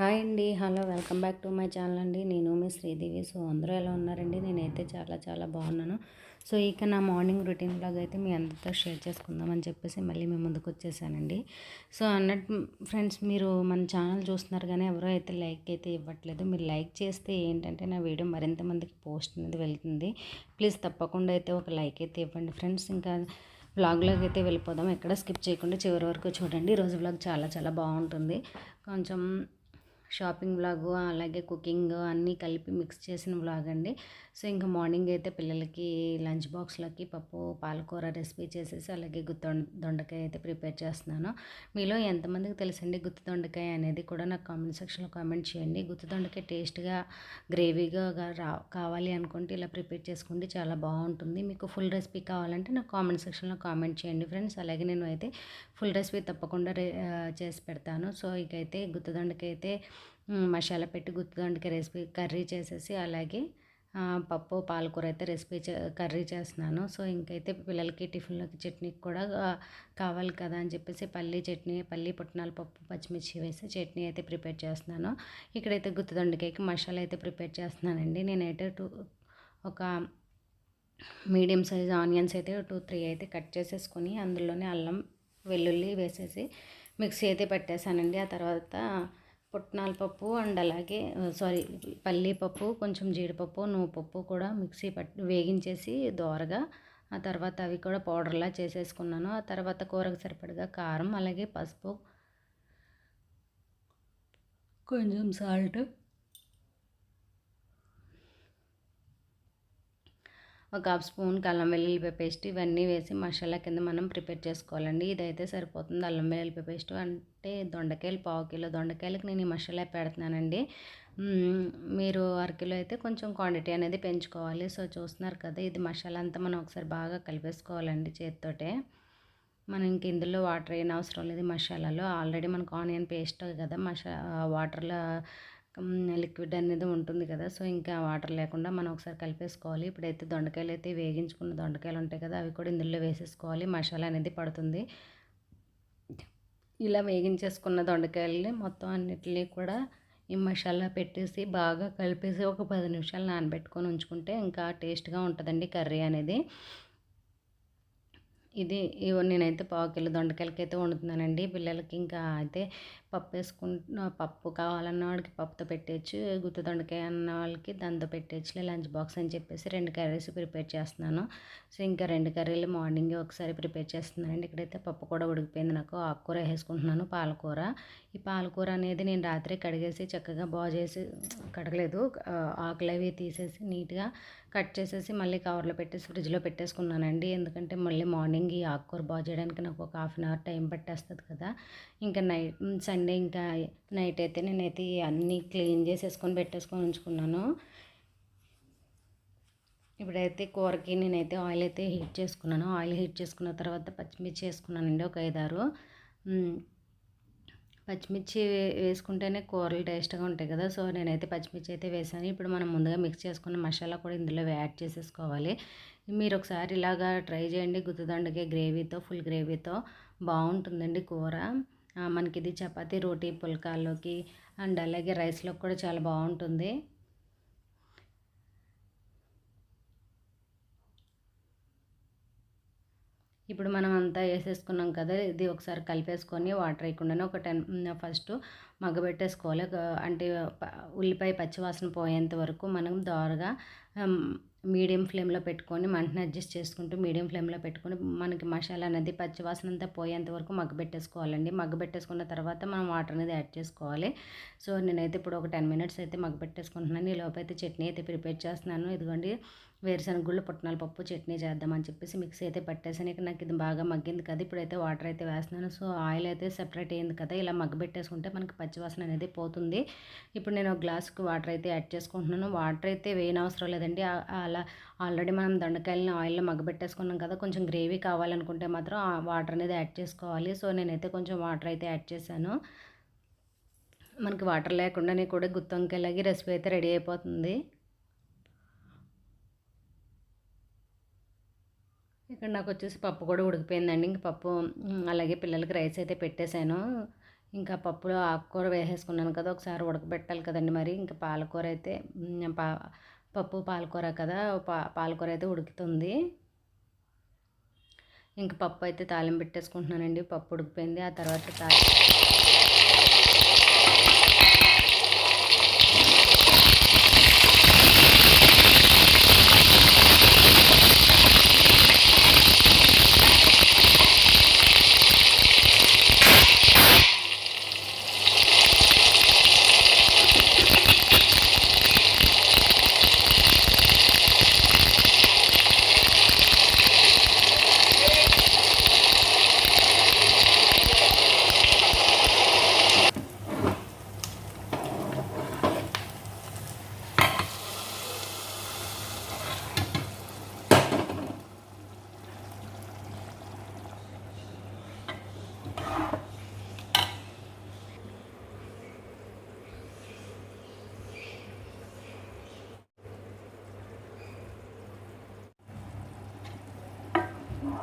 Hi అండి. Hello welcome back to my channel అండి. నేను మీ శ్రీదేవి. సో అందరూ ఎలా ఉన్నారండి? నేనైతే చాలా చాలా బాగున్నాను. సో ఇక నా మార్నింగ్ రొటీన్ లాగా అయితే మీ అందరితో షేర్ చేసుకుందామని చెప్పేసి మళ్ళీ మేము ముందుకు వచ్చేసానండి. సో అన్నట్టు ఫ్రెండ్స్ మీరు మన ఛానల్ చూస్తున్నారు కానీ ఎవరో అయితే లైక్ అయితే ఇవ్వట్లేదు. మీరు లైక్ చేస్తే ఏంటంటే నా వీడియో మరింత మందికి పోస్ట్ అనేది వెళ్తుంది. ప్లీజ్ తప్పకుండా అయితే ఒక లైక్ అయితే ఇవ్వండి ఫ్రెండ్స్. ఇంకా వ్లాగ్లోకి అయితే వెళ్ళిపోదాం. ఎక్కడ స్కిప్ చేయకుండా చివరి వరకు చూడండి. ఈరోజు వ్లాగ్ చాలా చాలా బాగుంటుంది. కొంచెం షాపింగ్ వ్లాగు అలాగే కుకింగ్ అన్నీ కలిపి మిక్స్ చేసిన వ్లాగ్ అండి. సో ఇంకా మార్నింగ్ అయితే పిల్లలకి లంచ్ బాక్స్లోకి పప్పు పాలకూర రెసిపీ చేసేసి అలాగే గుత్తి దొండకాయ అయితే ప్రిపేర్ చేస్తున్నాను. మీలో ఎంతమందికి తెలుసండి గుత్తి దొండకాయ అనేది కూడా నాకు కామెంట్ సెక్షన్లో కామెంట్ చేయండి. గుత్తి దొండకాయ టేస్ట్గా గ్రేవీగా రా కావాలి అనుకుంటే ఇలా ప్రిపేర్ చేసుకోండి చాలా బాగుంటుంది. మీకు ఫుల్ రెసిపీ కావాలంటే నాకు కామెంట్ సెక్షన్లో కామెంట్ చేయండి ఫ్రెండ్స్. అలాగే నేను అయితే ఫుల్ రెసిపీ తప్పకుండా చేసి పెడతాను. సో ఇకైతే గుత్తి దొండకాయ అయితే మసాలా పెట్టి గుత్తిదొండకి రెసిపీ కర్రీ చేసేసి అలాగే పప్పు పాలకూర అయితే రెసిపీ కర్రీ చేస్తున్నాను. సో ఇంకైతే పిల్లలకి టిఫిన్లోకి చట్నీకి కూడా కావాలి కదా అని చెప్పేసి పల్లీ చట్నీ పల్లి పుట్నాల పప్పు పచ్చిమిర్చి వేసి చట్నీ అయితే ప్రిపేర్ చేస్తున్నాను. ఇక్కడైతే గుత్తిదొండకాయకి మసాలా అయితే ప్రిపేర్ చేస్తున్నానండి. నేనైతే టూ ఒక మీడియం సైజ్ ఆనియన్స్ అయితే టూ త్రీ అయితే కట్ చేసేసుకొని అందులోనే అల్లం వెల్లుల్లి వేసేసి మిక్సీ అయితే పెట్టేశానండి. ఆ తర్వాత పుట్నాల పప్పు అండ్ అలాగే సారీ పల్లీపప్పు కొంచెం జీడిపప్పు నువ్వుపప్పు కూడా మిక్సీ పట్టి వేగించేసి దోరగా ఆ తర్వాత అవి కూడా పౌడర్లా చేసేసుకున్నాను. ఆ తర్వాత కూరకు సరిపడగా కారం అలాగే పసుపు కొంచెం సాల్ట్ ఒక హాఫ్ స్పూన్ అల్లం వెల్లుల్లిపాయ పేస్ట్ ఇవన్నీ వేసి మసాలా కింద మనం ప్రిపేర్ చేసుకోవాలండి. ఇదైతే సరిపోతుంది అల్లం వెల్లుల్లిపాయ పేస్ట్. అంటే దొండకాయలు పావు కిలో దొండకాయలకు నేను ఈ మసాలా పెడుతున్నానండి. మీరు అరకిలో అయితే కొంచెం క్వాంటిటీ అనేది పెంచుకోవాలి. సో చూస్తున్నారు కదా ఇది మసాలా అంతా మనం ఒకసారి బాగా కలిపేసుకోవాలండి చేతితోటే. మనం ఇంక ఇందులో వాటర్ ఏం అవసరం లేదు మసాలాలో. ఆల్రెడీ మనకు ఆనియన్ పేస్ట్ కదా మసా వాటర్లో లిక్విడ్ అనేది ఉంటుంది కదా సో ఇంకా వాటర్ లేకుండా మనం ఒకసారి కలిపేసుకోవాలి. ఇప్పుడైతే దొండకాయలు అయితే వేగించుకున్న దొండకాయలు ఉంటాయి కదా అవి కూడా ఇందులో వేసేసుకోవాలి. మసాలా అనేది పడుతుంది. ఇలా వేగించేసుకున్న దొండకాయలని మొత్తం అన్నిటినీ కూడా ఈ మసాలా పెట్టేసి బాగా కలిపేసి ఒక పది నిమిషాలు నానబెట్టుకొని ఉంచుకుంటే ఇంకా టేస్ట్గా ఉంటుందండి కర్రీ అనేది. ఇది నేనైతే పావు కిలో దొండకాయలకి అయితే వండుతున్నానండి. పిల్లలకి ఇంకా అయితే పప్పు వేసుకుంటున్న పప్పు కావాలన్న వాడికి పప్పుతో పెట్టేయచ్చు గుత్తి దొండకాయ అన్న వాళ్ళకి దాంతో పెట్టేయచ్చులే లంచ్ బాక్స్ అని చెప్పేసి రెండు కర్రీస్ ప్రిపేర్ చేస్తున్నాను. సో ఇంకా రెండు కర్రీలు మార్నింగ్ ఒకసారి ప్రిపేర్ చేస్తున్నానండి. ఇక్కడైతే పప్పు కూడా ఉడికిపోయింది నాకు ఆకుకూర వేసుకుంటున్నాను పాలకూర. ఈ పాలకూర అనేది నేను రాత్రి కడిగేసి చక్కగా బాగు చేసి కడగలేదు. ఆకులు అవి తీసేసి నీట్గా కట్ చేసేసి మళ్ళీ కవర్లో పెట్టేసి ఫ్రిడ్జ్లో పెట్టేసుకున్నానండి. ఎందుకంటే మళ్ళీ మార్నింగ్ ఈ ఆకుకూర బాగు చేయడానికి నాకు ఒక హాఫ్ అన్ అవర్ టైం పట్టేస్తుంది కదా. ఇంకా నైట్ సండే ఇంకా నైట్ అయితే నేనైతే అన్నీ క్లీన్ చేసేసుకొని పెట్టేసుకొని ఉంచుకున్నాను. ఇప్పుడైతే కూరకి నేనైతే ఆయిల్ అయితే హీట్ చేసుకున్నాను. ఆయిల్ హీట్ చేసుకున్న తర్వాత పచ్చిమిర్చి వేసుకున్నానండి ఒక ఐదారు. పచ్చిమిర్చి వేసుకుంటేనే కూరలు టేస్ట్గా ఉంటాయి కదా. సో నేనైతే పచ్చిమిర్చి అయితే వేసాను. ఇప్పుడు మనం ముందుగా మిక్స్ చేసుకున్న మసాలా కూడా ఇందులో యాడ్ చేసేసుకోవాలి. మీరు ఒకసారి ఇలాగా ట్రై చేయండి. గుత్తదండకే గ్రేవీతో ఫుల్ గ్రేవీతో బాగుంటుందండి కూర. మనకి ఇది చపాతి రోటీ పుల్కాల్లోకి అండ్ అలాగే రైస్లో కూడా చాలా బాగుంటుంది. ఇప్పుడు మనం అంతా వేసేసుకున్నాం కదా ఇది ఒకసారి కలిపేసుకొని వాటర్ వేయకుండానే ఒక టెన్ ఫస్ట్ మగ్గబెట్టేసుకోవాలి. అంటే ఉల్లిపాయ పచ్చివాసన పోయేంత వరకు మనం దోరగా మీడియం ఫ్లేమ్లో పెట్టుకొని మంటను అడ్జస్ట్ చేసుకుంటూ మీడియం ఫ్లేమ్లో పెట్టుకొని మనకి మసాలా అనేది పచ్చివాసన అంతా పోయేంత వరకు మగ్గబెట్టేసుకోవాలండి మగ్గబెట్టేసుకున్న తర్వాత మనం వాటర్ అనేది యాడ్ చేసుకోవాలి. సో నేనైతే ఇప్పుడు ఒక టెన్ మినిట్స్ అయితే మగ్గబెట్టేసుకుంటున్నాను ఈ లోపైతే చట్నీ అయితే ప్రిపేర్ చేస్తున్నాను. ఇదిగోండి వేరుశనగ గుళ్ళు పుట్నాల పప్పు చట్నీ చేద్దామని చెప్పేసి మిక్సీ అయితే పట్టేసాను ఇక నాకు ఇది బాగా మగ్గింది కదా ఇప్పుడైతే వాటర్ అయితే వేస్తున్నాను. సో ఆయిల్ అయితే సెపరేట్ అయింది కదా ఇలా మగ్గబెట్టేసుకుంటే మనకి పచ్చివాసన అనేది పోతుంది. ఇప్పుడు నేను ఒక గ్లాస్కి వాటర్ అయితే యాడ్ చేసుకుంటున్నాను. వాటర్ అయితే వేయనవసరం లేదండి. అలా ఆల్రెడీ మనం దొండకాయలని ఆయిల్లో మగ్గబెట్టేసుకున్నాం కదా కొంచెం గ్రేవీ కావాలనుకుంటే మాత్రం వాటర్ అనేది యాడ్ చేసుకోవాలి. సో నేనైతే కొంచెం వాటర్ అయితే యాడ్ చేశాను. మనకి వాటర్ లేకుండానే కూడా గుత్తొంకాయలాగి రెసిపీ అయితే రెడీ అయిపోతుంది. ఇక్కడ నాకు వచ్చేసి పప్పు కూడా ఉడికిపోయిందండి. ఇంక పప్పు అలాగే పిల్లలకి రైస్ అయితే పెట్టేశాను. ఇంకా పప్పులో ఆకుకూర వేసేసుకున్నాను కదా ఒకసారి ఉడకబెట్టాలి కదండి మరి. ఇంకా పాలకూర అయితే పా పప్పు పాలకూర కదా పా పాలకూర అయితే ఉడుకుతుంది. ఇంక పప్పు అయితే తాలింపు పెట్టేసుకుంటున్నానండి. పప్పు ఉడికిపోయింది. ఆ తర్వాత తాలి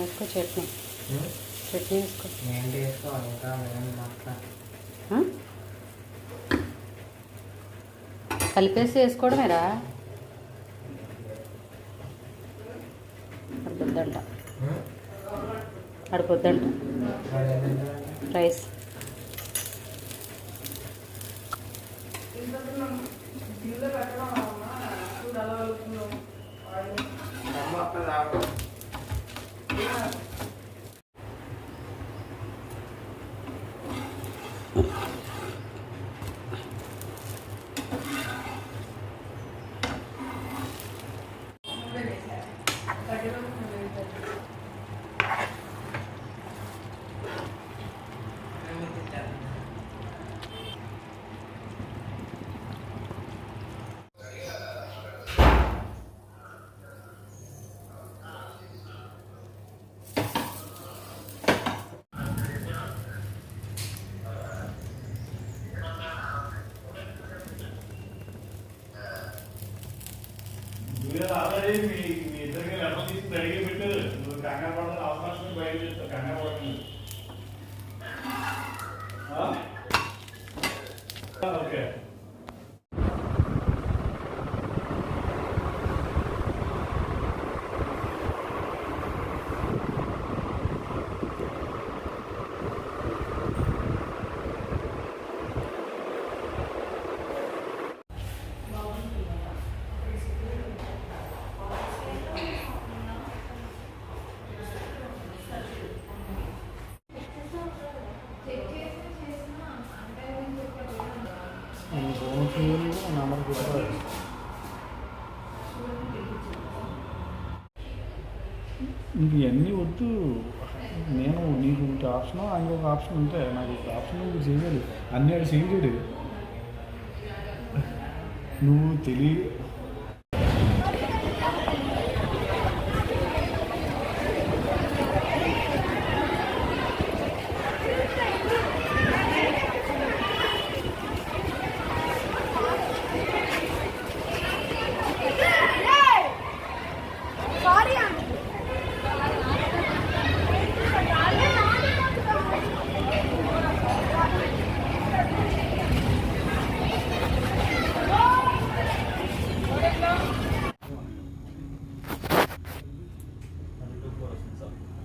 వేసుకో చట్నీ. చట్నీ వేసుకో ఏంటి వేసుకోవాలి ఇంకా? కలిపేసి వేసుకోవడమేరా? అడుకొద్దంట అడుకొద్దంట రైస్. మీరు already మీ మీ ఇద్దరికి లెటర్ తీసుకుని రెడీగా పెట్టారు నువ్వు కంగారు పడాలి అవకాశం బయట చేస్తావు కంగారు నీకు ఇవన్నీ వద్దు. నేను నీకు ఇంత ఆప్షన్ ఆయన ఒక ఆప్షన్ ఉంటే నాకు ఒక ఆప్షన్ నువ్వు చేయాలి అన్ని ఆడు చేయలేడు నువ్వు తెలియ questions up.